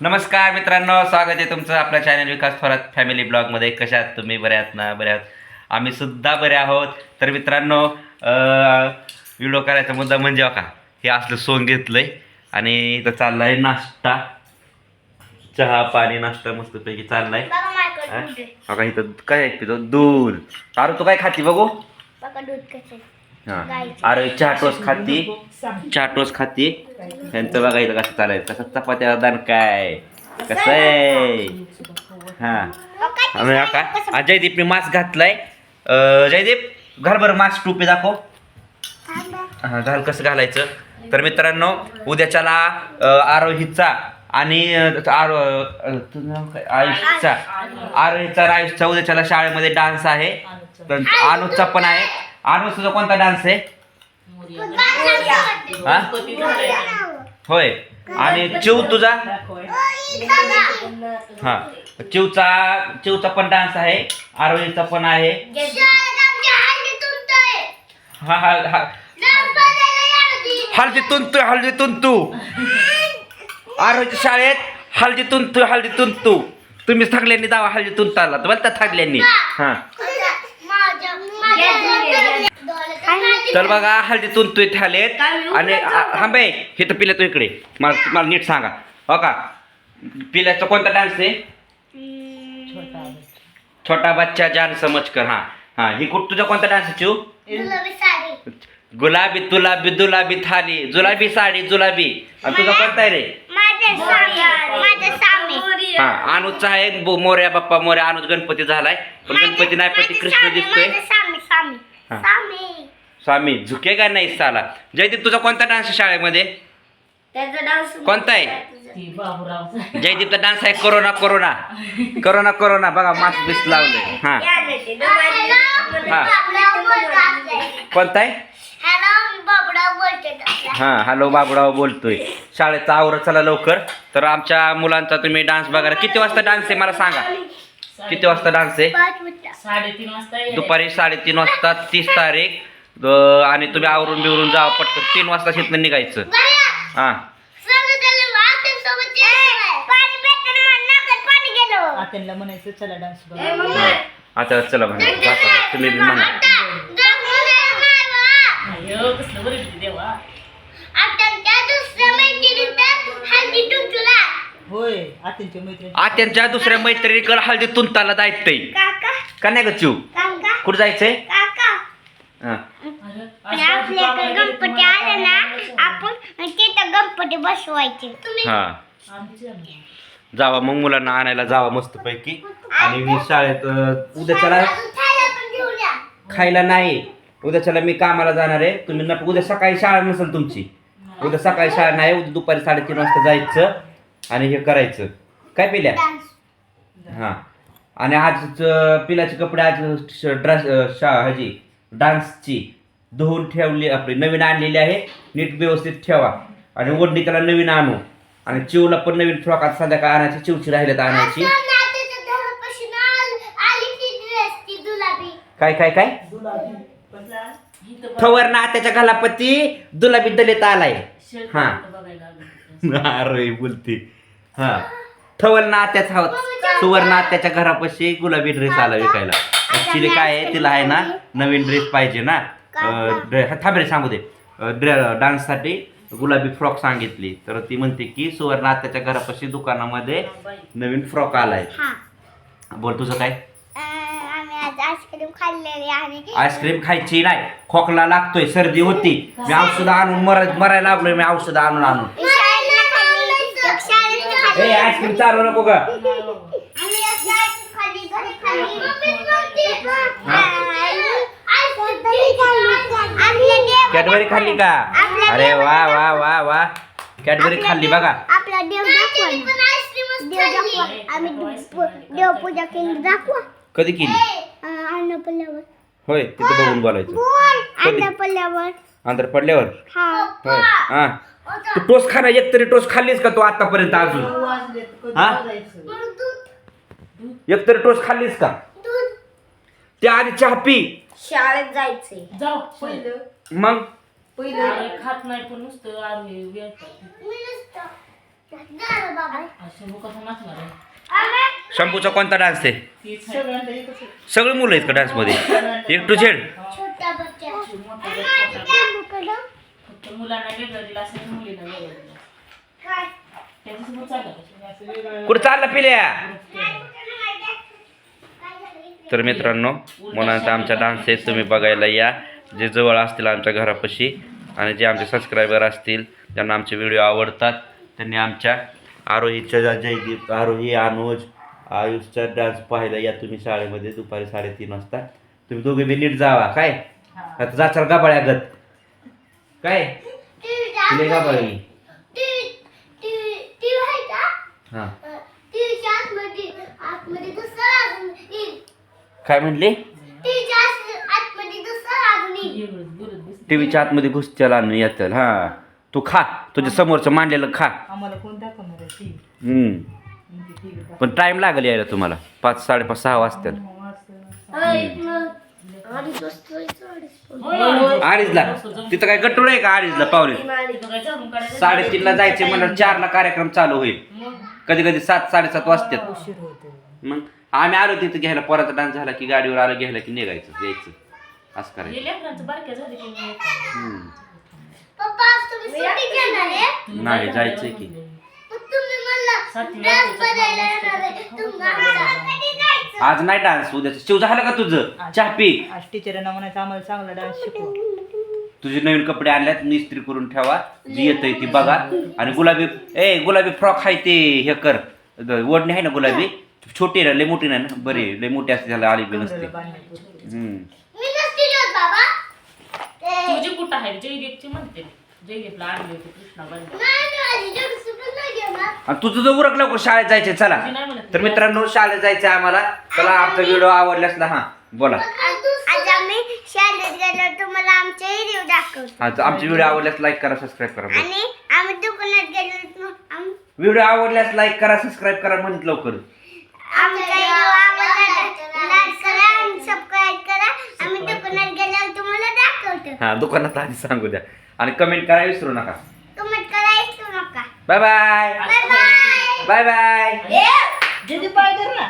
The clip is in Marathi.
नमस्कार मित्रांनो स्वागत आहे तुमचं आपल्या चॅनल विकास थोरात फॅमिली ब्लॉगमध्ये कशा आहात तुम्ही? बऱ्या आहात ना? बऱ्या आहात. आम्ही सुद्धा बरे आहोत. तर मित्रांनो व्हिडिओ करायचा मुद्दा म्हणजे का हे असलं सोंग घेतलंय आणि इथं चाललाय नाश्ता. चहा पाणी नाश्ता मस्तपैकी? दूध आहे. का इथं काय आहे पितो? दूध. अरे तू काय खाती बघू? दूध आहे. हा. अरे चहा टोस्ट खाती. चहा टोस्ट खाती. त्यांचं बघा इथं कसं चालायचं कसं चपात्या दान काय? कसं आहे? हा. हा हा, जयदीपने मास्क घातलाय. जयदीप घाल बरं मास्क टोपी दाखव. हा घाल कसं घालायचं. तर मित्रांनो उद्याच्याला आरोहीचा आणि आरो आयुषचा. आरोहीचा आयुषचा उद्याच्याला शाळेमध्ये डान्स आहे. तर अनुजचा पण आहे. अनुज तुझा कोणता डान्स आहे? हा? होय. आणि चिव तुझा? हा. चिवचा चिवचा पण डान्स आहे. आरोहीचा पण आहे. तर हा हा हा. होती. हळदीतून तू हळदीतून तू आरोग्य शाळेत हळदीतून तू हळदीतून तू तुम्ही थकल्यांनी दावा हळदीतून चालला तर बोलता थकल्यांनी. हा. तर बघा हळदीतून तू ठालेत आणि हा बाई हे तर पिल्या तू इकडे. मला मला नीट सांगा. हो का? पिल्याचा कोणता डान्स आहे? छोटा बच्चा जान समज कर हा. हा ही कुठ तुझा कोणता डान्स आहे गुलाबी साडी. गुलाबी तुलाबी दुलाबी थाली. जुलाबी साडी जुलाबी. आणि तुझा कोणता आहे रे? माझे सामी माझे सामी हा अनुजचा आहे बो- मोर्या बाप्पा मोर्या अनुज गणपती झालाय. पण गणपती नाही पती कृष्ण दिसतोय. माझे सामी सामी हा. सामी स्वामी झुके का नाही साला? जयदीप तुझा कोणता डान्स आहे शाळेमध्ये? त्याचा डान्स कोणता आहे? जयदीपचा डान्स आहे कोरोना कोरोना. Corona corona. बघा मास्क बिस लावले. हा. हा. कोणता आहे? हॅलो बाबडा बोलते हा हॅलो बाबुराव बोलतोय. शाळेचा आवर चला लवकर. तर आमच्या मुलांचा तुम्ही डान्स बघा किती वाजता डान्स आहे? मला सांगा. किती वाजता डान्स आहे? साडेतीन वाजता. दुपारी साडेतीन वाजता तीस तारीख. आणि तुम्ही आवरून बिवरून जा पटकन. तीन वाजता तिथनं निघायचं. हा. पाणी भेटतं म्हणून नाकात पाणी गेलं. आत्यांना म्हणायचं चला डान्स बघा हा. आता चला म्हणा. तुम्ही म्हणा. आत्यांच्या दुसऱ्या मैत्रिणीकडे हळदी तुंताला जायचंय. का नाही ग चिव कुठं जायचंय? आपल्याकडे गणपती आले ना आपण तिथं गणपती बसवायचे. हा. आमच्या ना. जावा मग मुलांना आणायला जावा मस्त पैकी आणि मी शाळेत अं, उद्याच्याला खायला नाही. उद्याच्याला मी कामाला जाणार आहे. तुम्ही नट उद्या सकाळी शाळा नसेल तुमची. उद्या सकाळी शाळा नाही उद्या दुपारी साडेतीन वाजता जायचं आणि हे करायचं. काय पिल्या? हां. आणि आज पिलाचे कपडे आज ड्रेस शा ह्याची डान्सची धुवून ठेवली आपली नवीन आणलेली आहे. नीट व्यवस्थित ठेवा. आणि ओढणी त्याला नवीन आणू. आणि चिवला पण नवीन फ्रॉक आता संध्याकाळ आणायची चिवची राहिल्यात आणायची. काय काय काय? थवर नात्याच्या घालापती दुलाबी दलित आलाय. हा. अरे बोलते. हा. थवल नात्याच हवं सुवर नात्याच्या घरापाशी गुलाबी ड्रेस आला विकायला. ऍक्च्युली काय आहे तिला आहे ना नवीन ड्रेस पाहिजे ना. अं, ड्रे- हा, थांब रे सांगू दे. ड्रे डान्ससाठी गुलाबी फ्रॉक सांगितली. तर ती म्हणते की सुवर्ण नात्याच्या घरापाशी दुकानामध्ये नवीन फ्रॉक आलाय. बोल तुझं काय? आईस्क्रीम खाल्लेली आणि आईस्क्रीम खायची नाही. खोकला लागतोय सर्दी होती. मी औषध आणून मर मरायला लागलोय मी औषध आणून आणून. आईस्क्रीम चालू नको ग आम्ही एक शाळेत खाल्ली, घरी खाल्ली. आपल्या देव- कॅडबरी खाल्ली का? अरे वा वा वा वा. कॅडबरी खाल्ली बघा. आपला देव दाखवा ना. देव दाखवा आम्ही देव- देवपूजा केली. दाखवा. कधी केली? होय तिथं बघून बोलायचं. बोल. कधी? अंतर पडल्यावर. हा. होय. हा. तू टोस खाना एक तरी टोस खाल्लीस का तू आतापर्यंत अजून? हा? वाजायचं? एक तरी टोस खाल्लीस का? त्या आधी चहा पी. शाळेत जायचे जाऊ पहिलं. मग? पहिलं अरे खात नाही पण नुसतं अरे वेळ झालं बाबा. असं मुख पण नाचणार आहे. आम्ही शंभूचा कोणता डान्स आहे? तीच आहे. सगळ्यांना एकच आहे. सगळे मुलं आहेत का डान्समध्ये एक टू झेड छोटा बच्चा मोठा गट मोठा गट. काय फक्त मुलांना वेगळं दिलं असं मुलींना वेगळं. दिलं त्याच्यासमोर चाललं कसं. असं वेगळं कुठं चालला पिल्या? तर मित्रांनो मुलांचा आमचा डान्स आहे तुम्ही बघायला या. जे जवळ असतील आमच्या घरापाशी आणि जे आमचे सबस्क्रायबर असतील ज्यांना आमचे व्हिडिओ आवडतात. त्यांनी आमच्या आरोहीच्या ज्या जयदीप आरोही अनुज आयुषचा डान्स पाहायला या तुम्ही शाळेमध्ये दुपारी साडेतीन वाजता. तुम्ही दोघे बी नीट जावा काय? आता जाचाल गाबाळ्यागत काय? तिले गाबाळी. टीव्ही आहे का? हां टीव्हीच्या आतमध्ये आतमध्ये दुसरं अजून येईल काय म्हणले? टीव्हीच्या आत- आतमध्ये दुसरं अजून येईल वेगळंच बोलत बस टी व्हीच्या आतमध्ये घुसच्याल आणि येतील हां. तू खा तुझ्या समोरचं मांडलेलं खा. आम्हाला कोण दाखवणार आहे ती? हम्म. पण टाइम लागेल यायला तुम्हाला. पाच साडेपाच सहा वाजतात. मग असं- अडीच वाजता अडीच अडीचला. तिथं काय गट्टूळ आहे का अडीचला पावले? साडेतीनला जायचे म्हणलं चारला कार्यक्रम चालू होईल. कधी कधी सात साडेसात वाजतात. मग? आम्ही आलो तिथं घ्यायला पोराचा डान्स झाला की गाडीवर आलो घ्यायला की निघायचं यायचं असं करायचं. हे लेकरांचं बारक्या झाले की मग हम्म. पप्पा आज तुम्ही सुट्टी घेणार आहे? नाही जायचंय की. मग तुम्ही म्हणलं सातवी ड्रेस वाजता बदलायला येणार आहे. तुम्ही आम्हाला कधी जायचं? आज नाही डान्स उद्याचं. शिव झालं का तुझं? चहा पी. आज टीचरांना म्हणायचं आम्हाला चांगला डान्स शिकव. तुझे नवीन कपडे आणल्यात इस्त्री करून ठेवा. जी येतंय ती बघा. आणि गुलाबी ए गुलाबी फ्रॉक आहे ते. हे कर. द- ओढणी आहे ना गुलाबी? छोटी आहे ना लय मोठी नाही ना? बरी आहे, लय मोठी असते त्याला आली बी नसते. कमरेला बांधण्यापुरती. हम्म. मी नसते देत बाबा. ते- तुझी कुठं आहे? जयदेवची म्हणते जयदेवला आणली होती कृष्णा बंद नाही मी माझी जेवढी सुट्टी नाही घेणार. आणि तुझं जर उरक लवकर शाळेत जायचे चला. मी नाही म्हणत तर मित्रांनो शाळेत जायचं आम्हाला. चला आमचा व्हिडिओ आवडल्यास ना हा. बोला. आज आम्ही शाळेत गेलो तुम्हाला आमचे व्हिडिओ दाखवतो. हा तर आमचे व्हिडिओ आवडल्यास लाईक करा सबस्क्राईब करा. आणि आम्ही दुकानात गेलो व्हिडिओ आवडल्यास लाईक करा सबस्क्राईब करा म्हणत लवकर. आमचा व्हिडिओ आवडला तर लाईक करा आणि सबस्क्राईब करा. आम्ही दुकानात गेल्यावर तुम्हाला दाखवतो. हा दुकानात आधी सांगू द्या. आणि कमेंट करा विसरू नका. कमेंट करा विसरू नका. Bye bye bye bye bye जे पाय ना.